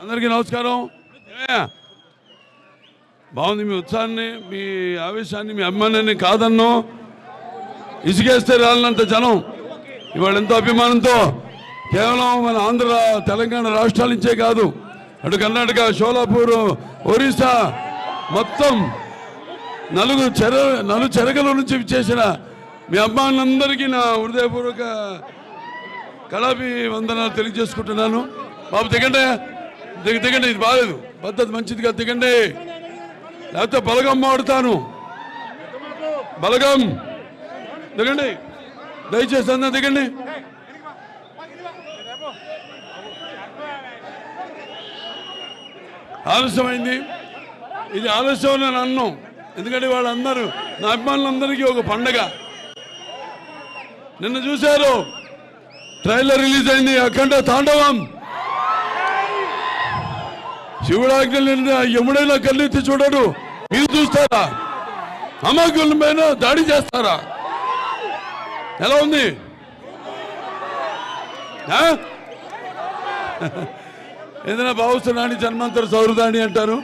అందరికీ నమస్కారం. బాగుంది మీ ఉత్సాహాన్ని మీ ఆవేశాన్ని మీ అభిమానాన్ని కాదన్నో ఇసుకేస్తే రాలినంత జనం. ఇవాళ ఎంతో అభిమానంతో కేవలం మన ఆంధ్ర తెలంగాణ రాష్ట్రాల నుంచే కాదు అటు కర్ణాటక షోలాపూర్ ఒరిస్సా మొత్తం నలుగు చెర నలు చెరగల నుంచి చేసిన మీ అమ్మానందరికీ నా హృదయపూర్వక కళాపి వందనాలు తెలియజేసుకుంటున్నాను. బాబు దిగంటే దిగ దిగండి ఇది బాగాలేదు పద్ధతి మంచిదిగా దిగండి. లేకపోతే బలగం మాడుతాను బలగం. దిగండి. దయచేసి అన్న దిగండి. ఆలస్యమైంది. ఇది ఆలస్యం నేను అన్నాం. ఎందుకంటే వాళ్ళందరూ నా అభిమానులందరికీ ఒక పండగ. నిన్న చూశారు. ట్రైలర్ రిలీజ్ అయింది అఖండ తాండవం. శివుడాజ్ఞలు ఎముడైనా కళ్ళెత్తి చూడడు. మీరు చూస్తారా? అమాయకుల పైన దాడి చేస్తారా? ఎలా ఉంది? ఆ? ఏదైనా భావిస్తున్నాని జన్మాంతర సౌరదాని అంటారు?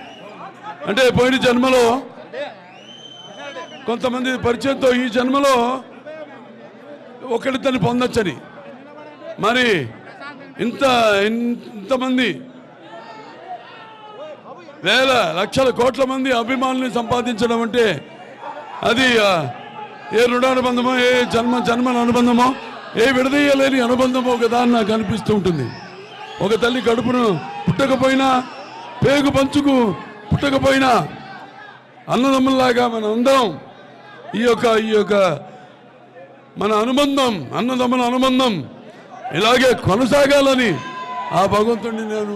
అంటే పోయిన జన్మలో కొంతమంది పరిచయంతో ఈ జన్మలో ఒకరితని పొందొచ్చని. మరి ఇంత ఇంతమంది వేల లక్షల కోట్ల మంది అభిమానుల్ని సంపాదించడం అంటే అది ఏ రుణానుబంధమో ఏ జన్మ జన్మల అనుబంధమో ఏ విడదీయలేని అనుబంధమో కదా అని నాకు అనిపిస్తూ ఉంటుంది. ఒక తల్లి కడుపును పుట్టకపోయినా పేగు పంచుకు పుట్టకపోయినా అన్నదమ్ముల్లాగా మనం అందరం ఈ యొక్క ఈ యొక్క మన అనుబంధం అన్నదమ్ముల అనుబంధం ఇలాగే కొనసాగాలని ఆ భగవంతుడిని నేను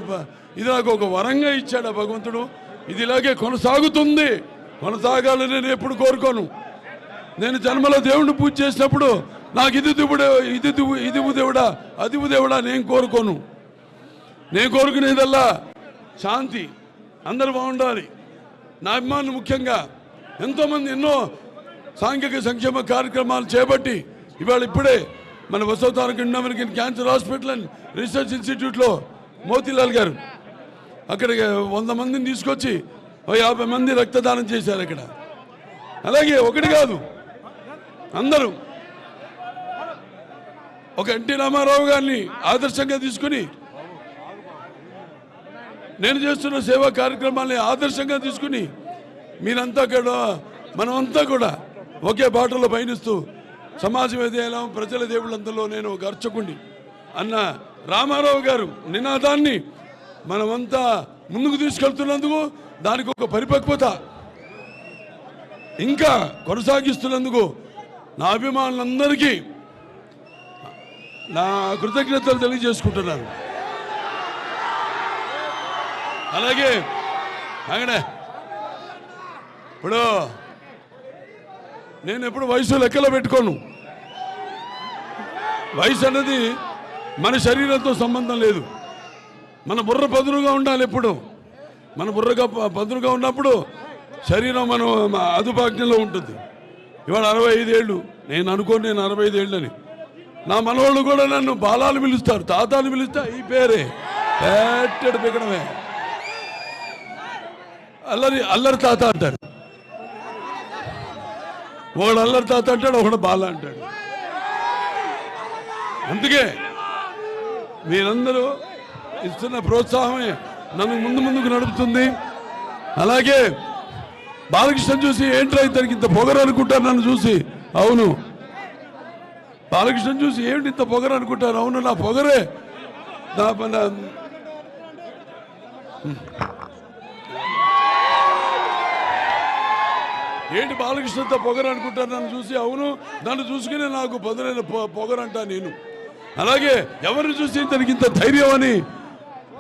ఇది నాకు ఒక వరంగా ఇచ్చాడు ఆ భగవంతుడు. ఇది ఇలాగే కొనసాగుతుంది. కొనసాగాలని నేను ఎప్పుడు కోరుకోను. నేను జన్మలో దేవుడిని పూజ చేసినప్పుడు నాకు ఇది దివుడే ఇది దివు ఇది దేవుడా అది దేవుడా నేను కోరుకోను. నేను కోరుకునేదల్లా శాంతి. అందరూ బాగుండాలి. నా అభిమానులు ముఖ్యంగా. ఎంతోమంది ఎన్నో సాంఘిక సంక్షేమ కార్యక్రమాలు చేపట్టి ఇవాళ ఇప్పుడే మన Basavataraka Indo cancer hospital and research ఇన్స్టిట్యూట్లో మోతీలాల్ గారు అక్కడికి వంద మందిని తీసుకొచ్చి యాభై మంది రక్తదానం చేశారు అక్కడ అలాగే ఒకటి కాదు అందరూ ఒక ఎన్టీ రామారావు గారిని ఆదర్శంగా తీసుకుని నేను చేస్తున్న సేవా కార్యక్రమాల్ని ఆదర్శంగా తీసుకుని మీరంతా కూడా మనమంతా కూడా ఒకే బాటలో పయనిస్తూ సమాజం ఏదేలా ప్రజల దేవుళ్ళందరిలో నేను ఒక అర్చకుణ్ణి. అన్న రామారావు గారు నినాదాన్ని మనమంతా ముందుకు తీసుకెళ్తున్నందుకు దానికి ఒక పరిపక్వత. ఇంకా కొనసాగిస్తున్నందుకు నా అభిమానులందరికీ నా కృతజ్ఞతలు తెలియజేసుకుంటున్నాను. అలాగే అక్కడే ఇప్పుడు నేను ఎప్పుడు వయసు లెక్కలో పెట్టుకోను. వయసు అన్నది మన శరీరంతో సంబంధం లేదు. మన బుర్ర పదురుగా ఉండాలి ఎప్పుడు. మన బుర్రగా పదురుగా ఉన్నప్పుడు శరీరం మనం మ- అదుపాజ్ఞలో ఉంటుంది. ఇవాళ అరవై ఐదేళ్ళు నేను అనుకోను నేను అరవై ఐదేళ్ళని నా మనవాళ్ళు కూడా నన్ను బాలాలు పిలుస్తారు తాతాలు పిలుస్తా ఈ పేరే. పెట్టడు పిక్కడమే అల్లరి అల్లరి తాత అంటారు ఒకడు అల్లరి తాత అంటాడు ఒకడు బాల అంటాడు. అందుకే మీరందరూ ఇస్తున్న ప్రోత్సాహమే నన్ను ముందు ముందుకు నడుపుతుంది. అలాగే బాలకృష్ణ చూసి ఏంట్రా ఇతనికి ఇంత పొగరు అనుకుంటారు నన్ను చూసి? అవును. బాలకృష్ణ చూసి ఏంటి ఇంత పొగరు అనుకుంటారు అవును నా పొగరే. నా నా- ఏంటి బాలకృష్ణతో పొగరు అనుకుంటారు నన్ను చూసి? అవును. నన్ను చూసుకునే నాకు పొదరైన పొగరంటా నేను. అలాగే ఎవరిని చూసి ఇతనికి ఇంత ధైర్యం అని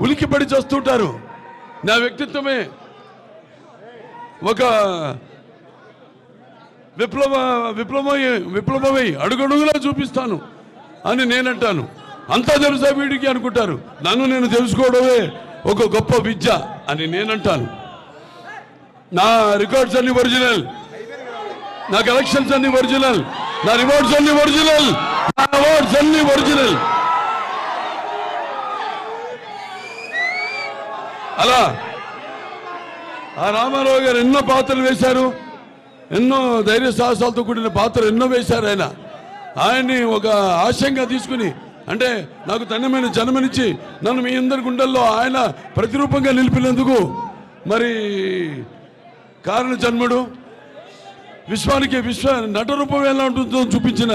ఉలికిపడి చూస్తుంటారు. నా వ్యక్తిత్వమే ఒక విప్లవ విప్లవమై విప్లవమై అడుగడుగులా చూపిస్తాను అని నేనంటాను. అంతా తెలుసా వీడికి అనుకుంటారు. నన్ను నేను తెలుసుకోవడమే ఒక గొప్ప విద్య అని నేనంటాను. నా రికార్డ్స్ అన్ని ఒరిజినల్. నా కలెక్షన్స్ అన్ని ఒరిజినల్. నా రివార్డ్స్ అన్ని ఒరిజినల్. నా అవార్డ్స్ అన్ని ఒరిజినల్. అలా. ఆ రామారావు గారు ఎన్నో పాత్రలు వేశారు. ఎన్నో ధైర్య సాహసాలతో కూడిన పాత్రలు ఎన్నో వేశారు ఆయన. ఆయన్ని ఒక ఆశయంగా తీసుకుని అంటే నాకు తన్నమైన జన్మనిచ్చి నన్ను మీ అందరి గుండెల్లో ఆయన ప్రతిరూపంగా నిలిపినందుకు మరి కారణ జన్ముడు విశ్వానికి విశ్వ నటరూపం ఎలా ఉంటుందో చూపించిన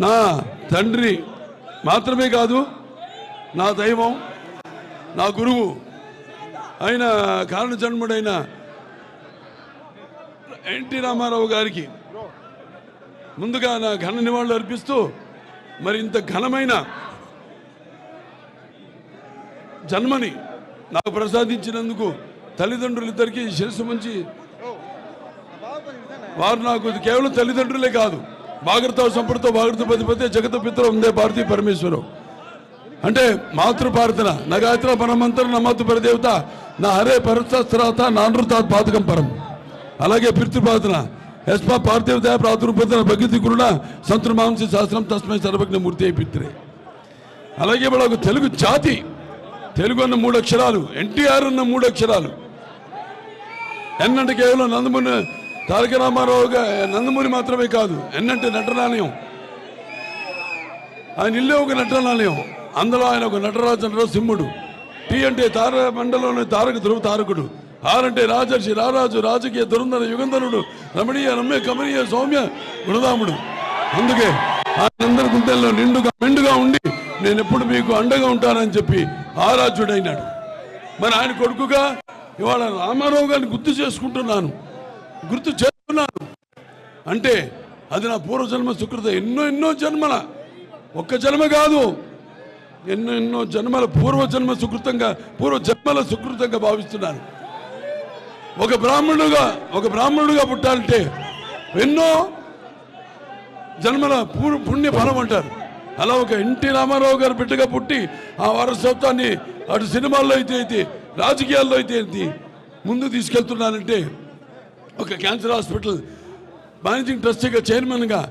నా తండ్రి మాత్రమే కాదు నా దైవం నా గురువు. ఆయన కారణ జన్ముడైన ఎన్టీ రామారావు గారికి ముందుగా నా ఘన నివాళులు అర్పిస్తూ మరి ఇంత ఘనమైన జన్మని నాకు ప్రసాదించినందుకు తల్లిదండ్రులిద్దరికీ శిరస్సు మంచి వారు నాకు కేవలం తల్లిదండ్రులే కాదు భాగరత సంపృత భాగరత పతిపతి జగత పిత్ర ఉందే భారతీ పరమేశ్వరం. అంటే మాతృపార్థన నగాత్ర పరమంతరం గాయత్ర నా పరదేవత. నా హరే పరస్త్రాత నా పాతకం పరం. అలాగే పితృపార్థన ప్రార్థన పార్థివ పార్థివత ప్రాతుర్పత భగతి గురుణ సంతృ మాంసి శాస్త్రం తస్మై సర్వజ్ఞ మూర్తి అయి పిత్రే. అలాగే ఒక తెలుగు జాతి. తెలుగు అన్న మూడు అక్షరాలు. ఎన్టీఆర్ అన్న మూడు అక్షరాలు. ఎన్ కేవలం నందమూరి తారక రామారావు నందమూరి మాత్రమే కాదు. ఎన్నంటే నటనాలయం. ఆయన ఇల్లే ఒక నటనాలయం. అందులో ఆయన ఒక నటరాజు నరసింహుడు టీ అంటే తార మండలంలోని తారక ధ్రువ తారకుడు. ఆరంటే రాజర్షి రారాజు రాజకీయ దురంధర యుగంధరుడు రమణీయ రమ్య కమనీయ సౌమ్య గుణదాముడు అందుకే ఆయనందరి గుండెల్లో నిండుగా మెండుగా ఉండి నేను ఎప్పుడు మీకు అండగా ఉంటానని చెప్పి ఆరాధ్యుడైనాడు. మరి ఆయన కొడుకుగా ఇవాళ రామారావు గారిని గుర్తు చేసుకుంటున్నాను. గుర్తు చేస్తున్నాను. అంటే అది నా పూర్వజన్మ సుకృత. ఎన్నో ఎన్నో జన్మల. ఒక్క జన్మ కాదు. ఎన్నో ఎన్నో జన్మల పూర్వజన్మ సుకృతంగా పూర్వ జన్మల సుకృతంగా భావిస్తున్నాను ఒక బ్రాహ్మణుడుగా ఒక బ్రాహ్మణుడుగా పుట్టాలంటే ఎన్నో జన్మల పుణ్య ఫలం అంటారు. అలా ఒక ఎన్టీ రామారావు గారు బిడ్డగా పుట్టి ఆ వారసత్వాన్ని అటు సినిమాల్లో అయితే అయితే రాజకీయాల్లో అయితే అయితే ముందు తీసుకెళ్తున్నానంటే ఒక క్యాన్సర్ హాస్పిటల్ మేనేజింగ్ ట్రస్టీగా చైర్మన్గా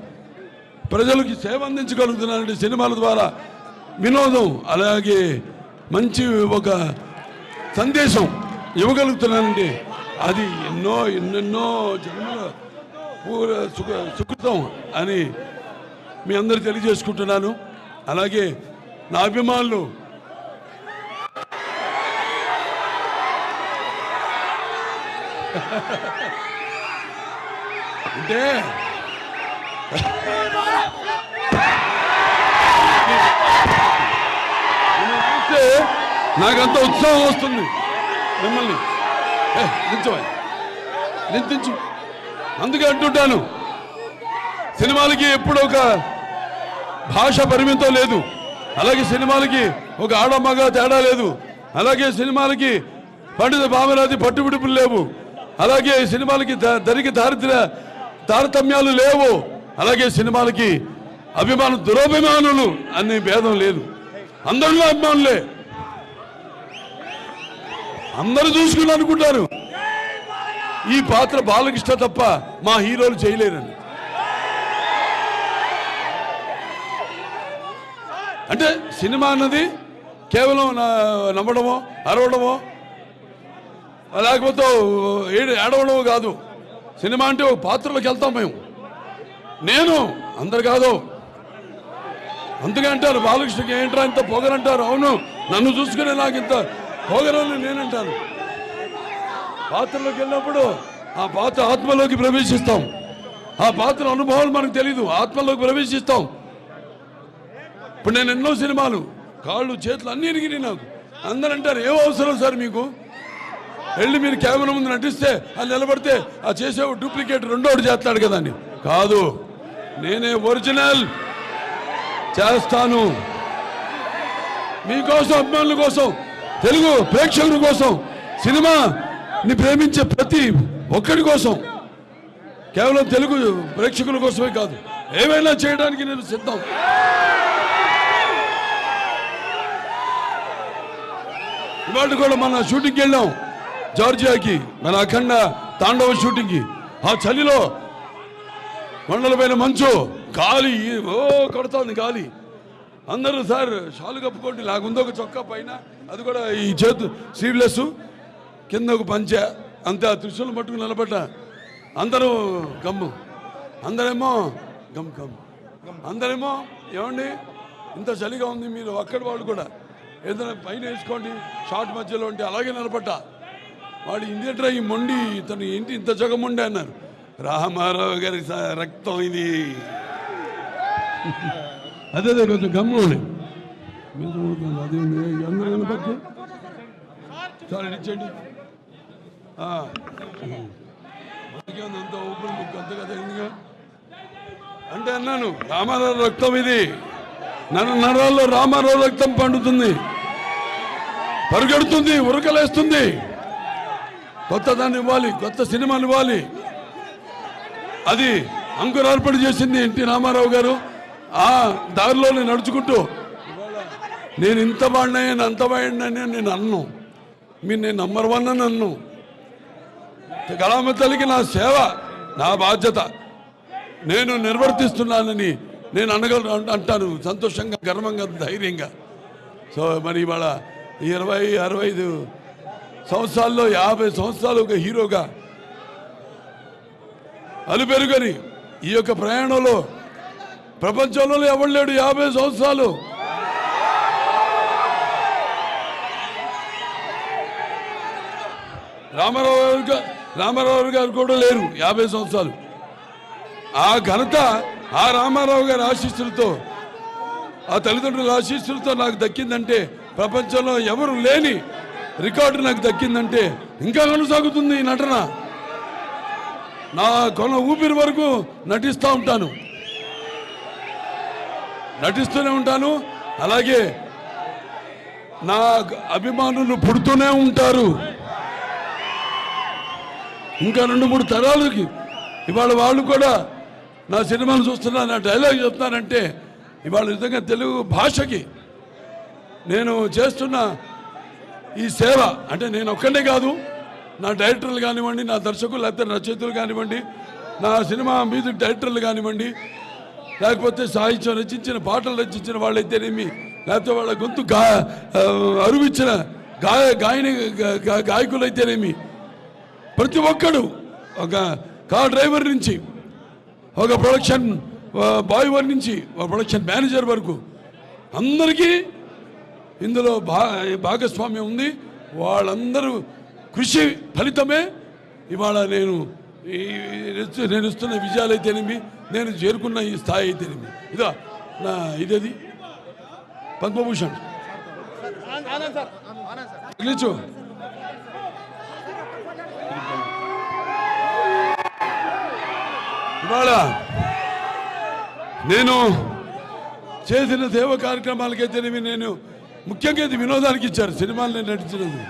ప్రజలకి సేవ అందించగలుగుతున్నానంటే సినిమాల ద్వారా వినోదం అలాగే మంచి ఒక సందేశం ఇవ్వగలుగుతున్నానండి. అది ఎన్నో ఎన్నెన్నో జన్మల పూర సుఖ సుకృతం అని మీ అందరు తెలియజేసుకుంటున్నాను. అలాగే నా అభిమానులు అంటే నాకంత ఉత్సాహం వస్తుంది. మిమ్మల్ని. ఏ, నిల్చోవా అందుకే అంటుంటాను సినిమాలకి ఎప్పుడు ఒక భాష పరిమితం లేదు. అలాగే సినిమాలకి ఒక ఆడమ్మగా తేడా లేదు. అలాగే సినిమాలకి పండిత భావనాది పట్టుబిడుపులు లేవు. అలాగే సినిమాలకి దరికి దారిద్ర తారతమ్యాలు లేవు. అలాగే సినిమాలకి అభిమాన దురభిమానులు అనే భేదం లేదు. అందరిలో అభిమానులే. అందరూ చూసుకుని అనుకుంటారు ఈ పాత్ర బాలకృష్ణ తప్ప మా హీరోలు చేయలేరని అంటే సినిమా అన్నది కేవలం నమ్మడమో నవ్వడమో అరవడమో లేకపోతే ఏడవడమో కాదు. సినిమా అంటే ఒక పాత్రలోకి వెళ్తాం మేము. నేను అందరు కాదు. అందుకే అంటారు బాలకృష్ణకి ఏంట్రా ఇంత పొగరంటారు? అవును నన్ను చూసుకునే నాకు ఇంత పొగరని నేనంటాను. పాత్రలోకి వెళ్ళినప్పుడు ఆ పాత్ర ఆత్మలోకి ప్రవేశిస్తాం. ఆ పాత్ర అనుభవాలు మనకు తెలీదు. ఆత్మలోకి ప్రవేశిస్తాం. ఇప్పుడు నేను ఎన్నో సినిమాలు కాళ్ళు చేతులు అన్ని ఎరిగినాయి నాకు. అందరూ అంటారు ఏం అవసరం సార్ మీకు? వెళ్ళి మీరు కెమెరా ముందు నటిస్తే అది నిలబడితే ఆ చేసే డూప్లికేట్ రెండోటి చేస్తాడు కదా అని. కాదు. నేనే ఒరిజినల్. చేస్తాను. మీకోసం అభిమానుల కోసం. తెలుగు ప్రేక్షకుల కోసం సినిమాని ప్రేమించే ప్రతి ఒక్కడి కోసం. కేవలం తెలుగు ప్రేక్షకుల కోసమే కాదు ఏమైనా చేయడానికి నేను సిద్ధం. ఇవాళ కూడా మన షూటింగ్కి వెళ్ళాం జార్జియాకి మన అఖండ తాండవ షూటింగ్కి. ఆ చలిలో కొండలపైన మంచు గాలి ఓ కొడుతోంది గాలి. అందరూ సార్ షాలు కప్పుకోండి నాకుందో ఒక చొక్కా పైన. అది కూడా ఈ చేతు స్లీవ్లెస్ కింద ఒక పంచ అంతే ఆ త్రిశూలం పట్టుకుని నిలబడ్డ. అందరూ గమ్ము. అందరేమో గమ్ గమ్. అందరేమో ఏమండి? ఇంత చలిగా ఉంది మీరు ఒక్కడి వాళ్ళు కూడా. ఏదైనా పైన వేసుకోండి షార్ట్ మధ్యలో ఉంటే అలాగే నిలబడ్డా. వాడు ఇందేట్రా ఈ మొండి ఇతను ఏంటి ఇంత జగముండి అన్నారు. రామారావు గారి రక్తం ఇది. అదే అదే కొంచెం గమ్ముండే అందరూ అంత అంత కదా ఎందుగా అంటే అన్నాను రామారావు రక్తం ఇది నన్ను నరాల్లో రామారావు రక్తం పండుతుంది పరుగెడుతుంది ఉరకలేస్తుంది కొత్త దాన్ని ఇవ్వాలి కొత్త సినిమాలు ఇవ్వాలి. అది అంకురార్పణ చేసింది ఎన్టీ రామారావు గారు. ఆ దారిలోనే నడుచుకుంటూ నేను ఇంత వాడినని అంత వాడినని నేను అన్ను. మీరు నేను నంబర్ వన్ అని అన్ను. కళామ తల్లికి నా సేవ నా బాధ్యత. నేను నిర్వర్తిస్తున్నానని నేను అనగలను అంటాను. సంతోషంగా గర్వంగా ధైర్యంగా. సో మరి ఇవాళ ఇరవై అరవై ఐదు సంవత్సరాల్లో యాభై సంవత్సరాలు ఒక హీరోగా అలుపెరుగని ఈ యొక్క ప్రయాణంలో ప్రపంచంలో ఎవడు లేడు? యాభై సంవత్సరాలు రామారావు గారు రామారావు గారు కూడా లేరు యాభై సంవత్సరాలు. ఆ ఘనత ఆ రామారావు గారి ఆశీస్సులతో ఆ తల్లిదండ్రుల ఆశీస్సులతో నాకు దక్కిందంటే ప్రపంచంలో ఎవరు లేని రికార్డు నాకు దక్కిందంటే ఇంకా కొనసాగుతుంది ఈ నటన. నా కొన ఊపిరి వరకు నటిస్తూ ఉంటాను. నటిస్తూనే ఉంటాను. అలాగే నా అభిమానులు పుడుతూనే ఉంటారు. ఇంకా రెండు మూడు తరాలకి. ఇవాళ వాళ్ళు కూడా నా సినిమాలు చూస్తున్నా నా డైలాగ్ చెప్తున్నానంటే ఇవాళ నిజంగా తెలుగు భాషకి నేను చేస్తున్న ఈ సేవ అంటే నేను ఒక్కడే కాదు నా డైరెక్టర్లు కానివ్వండి నా దర్శకులు లేకపోతే రచయితలు కానివ్వండి నా సినిమా మ్యూజిక్ డైరెక్టర్లు కానివ్వండి లేకపోతే సాహిత్యం రచించిన పాటలు రచించిన వాళ్ళైతేనేమి లేకపోతే వాళ్ళ గొంతు గా అరువిచ్చిన గాయ గాయని గాయకులు అయితేనేమి గాయకులైతేనేమి ప్రతి ఒక్కడు ఒక కార్ డ్రైవర్ నుంచి ఒక ప్రొడక్షన్ బాయ్ వర్ నుంచి ఒక ప్రొడక్షన్ మేనేజర్ వరకు అందరికీ ఇందులో భా భాగస్వామ్యం ఉంది. వాళ్ళందరూ కృషి ఫలితమే. ఇవాళ నేను నేను ఇస్తున్న విజయాలు అయితేనేమి నేను చేరుకున్న ఈ స్థాయి అయితేనేమి. ఇదా నా ఇదేది? పద్మభూషణ్. ఇవాళ నేను చేసిన సేవ కార్యక్రమాలకైతేనేమి నేను ముఖ్యంగా ఇది వినోదానికి ఇచ్చారు. సినిమాలు నేను నటించినది.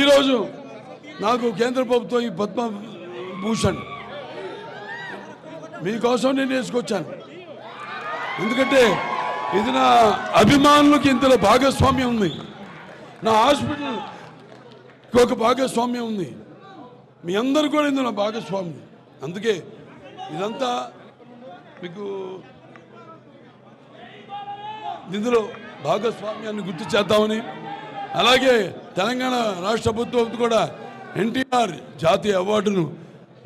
ఈరోజు నాకు కేంద్ర ప్రభుత్వం ఈ పద్మ భూషణ్. మీకోసం నేను వేసుకొచ్చాను. ఎందుకంటే ఇది నా అభిమానులకి ఇంతలో భాగస్వామ్యం ఉంది. నా హాస్పిటల్ ఒక భాగస్వామ్యం ఉంది. మీ అందరు కూడా ఇందులో భాగస్వామ్యం అందుకే ఇదంతా మీకు ఇందులో భాగస్వామ్యాన్ని గుర్తు చేద్దామని అలాగే తెలంగాణ రాష్ట్ర ప్రభుత్వం కూడా ఎన్టీఆర్ జాతీయ అవార్డును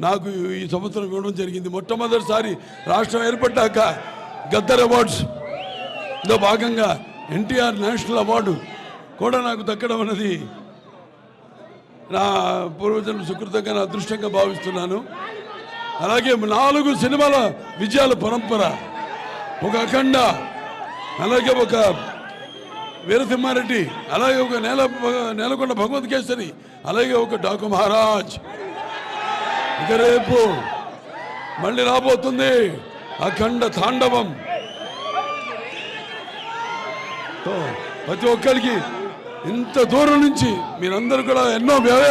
నాకు ఈ సంవత్సరం ఇవ్వడం జరిగింది. మొట్టమొదటిసారి రాష్ట్రం ఏర్పడ్డాక గద్దర్ అవార్డ్స్లో భాగంగా ఎన్టీఆర్ నేషనల్ అవార్డు కూడా నాకు దక్కడం అన్నది నా పూర్వజన్మ సుకృతంగా నా అదృష్టంగా భావిస్తున్నాను. అలాగే నాలుగు సినిమాల విజయాల పరంపర. ఒక అఖండ అలాగే ఒక వీరసింహారెడ్డి అలాగే ఒక నేల నేలకొండ భగవత్ కేసరి అలాగే ఒక డాకు మహారాజ్. ఇక రేపు మళ్ళీ రాబోతుంది అఖండ తాండవం. ప్రతి ఒక్కరికి ఇంత దూరం నుంచి మీరందరూ కూడా ఎన్నో వ్యవ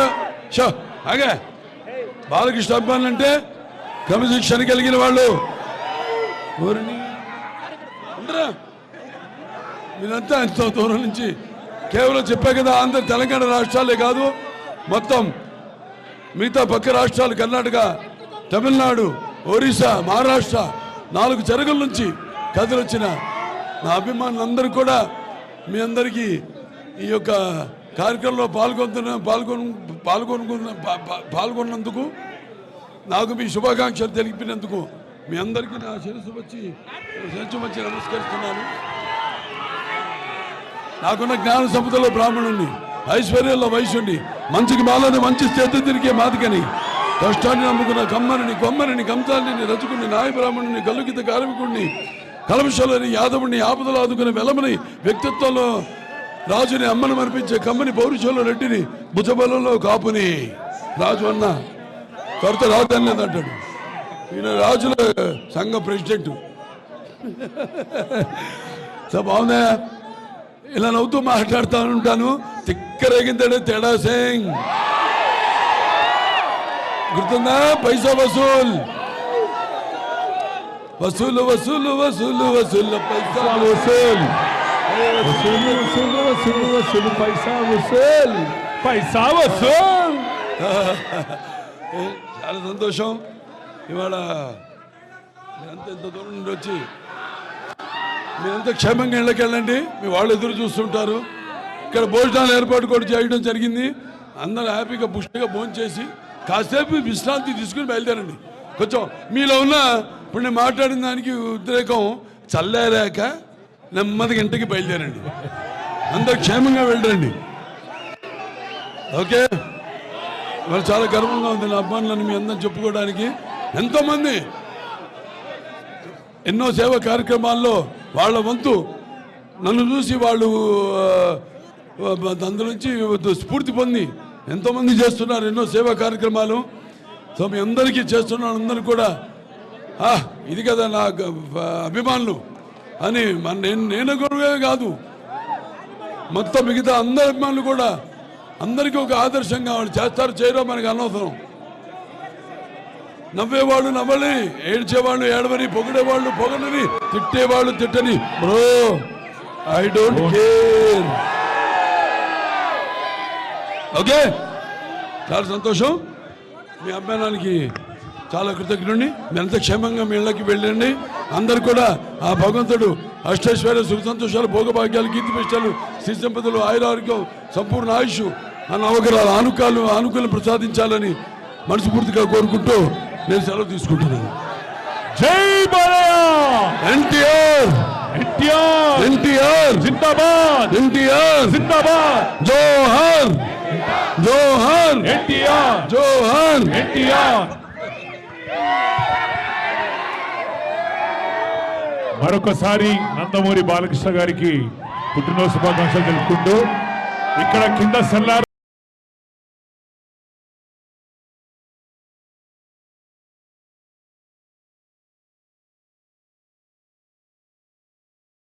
షో, ఆగే. బాలకృష్ణ అభిమానులు అంటే క్రమశిక్షణ కలిగిన వాళ్ళు. ఊరిని. మీరంతా ఎంతో దూరం నుంచి కేవలం చెప్పా కదా ఆంధ్ర తెలంగాణ రాష్ట్రాలే కాదు మొత్తం మిగతా పక్క రాష్ట్రాలు కర్ణాటక తమిళనాడు ఒరిస్సా మహారాష్ట్ర నాలుగు చెరగుల నుంచి కథలు వచ్చిన నా అభిమానులందరూ కూడా మీ అందరికీ ఈ యొక్క కార్యక్రమంలో పాల్గొంటున్న పాల్గొన పాల్గొనుకున్న పాల్గొన్నందుకు నాకు మీ శుభాకాంక్షలు తెలిపినందుకు మీ అందరికీ నా శిరస్సు వచ్చి శిరస్సు వచ్చి నమస్కరిస్తున్నాను. నాకున్న జ్ఞాన సంపదలో బ్రాహ్మణుణ్ణి ఐశ్వర్యంలో వైశ్యుణ్ణి మంచికి మాలని మంచి చేతి తిరిగే మాదికని కష్టాన్ని నమ్ముకున్న కమ్మరిని కొమ్మరిని కంసాలిని రచుకుని నాయ బ్రాహ్మణుని గల్లుకిత కార్మికుడిని కలమశలని యాదవుని ఆపదలు ఆదుకునే వెలమని వ్యక్తిత్వంలో రాజుని అమ్మను మరిపించే కమ్మని పౌరుషంలో రెడ్డిని భుజబలంలో కాపుని. రాజు అన్న కొరత అనేది అంటాడు. ఈయన రాజుల సంఘ ప్రెసిడెంట్. సో బాగుందా ఇలా నవ్వుతూ మాట్లాడుతూ ఉంటాను. తిక్కరేగిందాడు తేడా సింగ్ గుర్తుందా? పైసా వసూల్. వసూలు వసూలు వసూలు వసూలు పైసా వసూల్. వసూలు వసూలు వసూలు వసూలు పైసా వసూల్. పైసా వసూల్. చాలా సంతోషం. ఇవాళ మీరంతా ఇంత దూరం నుండి వచ్చి మీరంతా క్షేమంగా ఇళ్ళకి వెళ్ళండి. మీ వాళ్ళు ఎదురు చూస్తుంటారు. ఇక్కడ భోజనాలు ఏర్పాటు కూడా చేయడం జరిగింది. అందరూ హ్యాపీగా పుష్టిగా భోజనం చేసి కాసేపు విశ్రాంతి తీసుకుని బయలుదేరండి. కొంచెం మీలో ఉన్న ఇప్పుడు నేను మాట్లాడిన దానికి ఉద్రేకం చల్లారాక నెమ్మదిగా ఇంటికి బయలుదేరండి. అందరూ క్షేమంగా వెళ్ళండి. ఓకే? మరి చాలా గర్వంగా ఉంది నా అభిమానులను మీ అందరం చెప్పుకోవడానికి. ఎంతోమంది ఎన్నో సేవా కార్యక్రమాల్లో వాళ్ళ వంతు నన్ను చూసి వాళ్ళు ఆ, అందులో నుంచి స్ఫూర్తి పొంది ఎంతోమంది చేస్తున్నారు ఎన్నో సేవా కార్యక్రమాలు. సో మీ అందరికీ చేస్తున్నారు అందరూ కూడా "ఆ, ఇది కదా నా అభిమానులు. అని నేను నేను గొడవే కాదు. మొత్తం మిగతా అందరి అభిమానులు కూడా అందరికీ ఒక ఆదర్శంగా వాళ్ళు చేస్తారు చేయరో మనకు అనవసరం. నవ్వేవాళ్ళు నవ్వని ఏడ్చేవాళ్ళు ఏడవని పొగిడేవాళ్ళు పొగడని తిట్టేవాళ్ళు తిట్టని. Bro I don't care okay చాలా సంతోషం. మీ అభిమానానికి చాలా కృతజ్ఞుడిని. మీరంతా క్షేమంగా మీ ఇళ్ళకి వెళ్ళండి. అందరు కూడా ఆ భగవంతుడు అష్టైశ్వర్య సుఖ సంతోషాలు భోగభాగ్యాలు కీర్తి పిష్టాలు శ్రీ సంపదలు ఆయురారోగ్యం సంపూర్ణ ఆయుష్ ఆ నవగ్రహాల ఆనుకాలు ఆనుకూలం ప్రసాదించాలని మనస్ఫూర్తిగా కోరుకుంటూ నేను సెలవు తీసుకుంటున్నాను. జై ఎన్టీఆర్! ఎన్టీఆర్! ఎన్టీఆర్! జిందాబాద్! ఎన్టీఆర్! జిందాబాద్! జోహార్! జోహార్! ఎన్టీఆర్! జోహార్! ఎన్టీఆర్! మరొకసారి నందమూరి బాలకృష్ణ గారికి పుట్టినరోజు శుభాకాంక్షలు తెలుపుకుంటూ ఇక్కడ కింద సల్లారు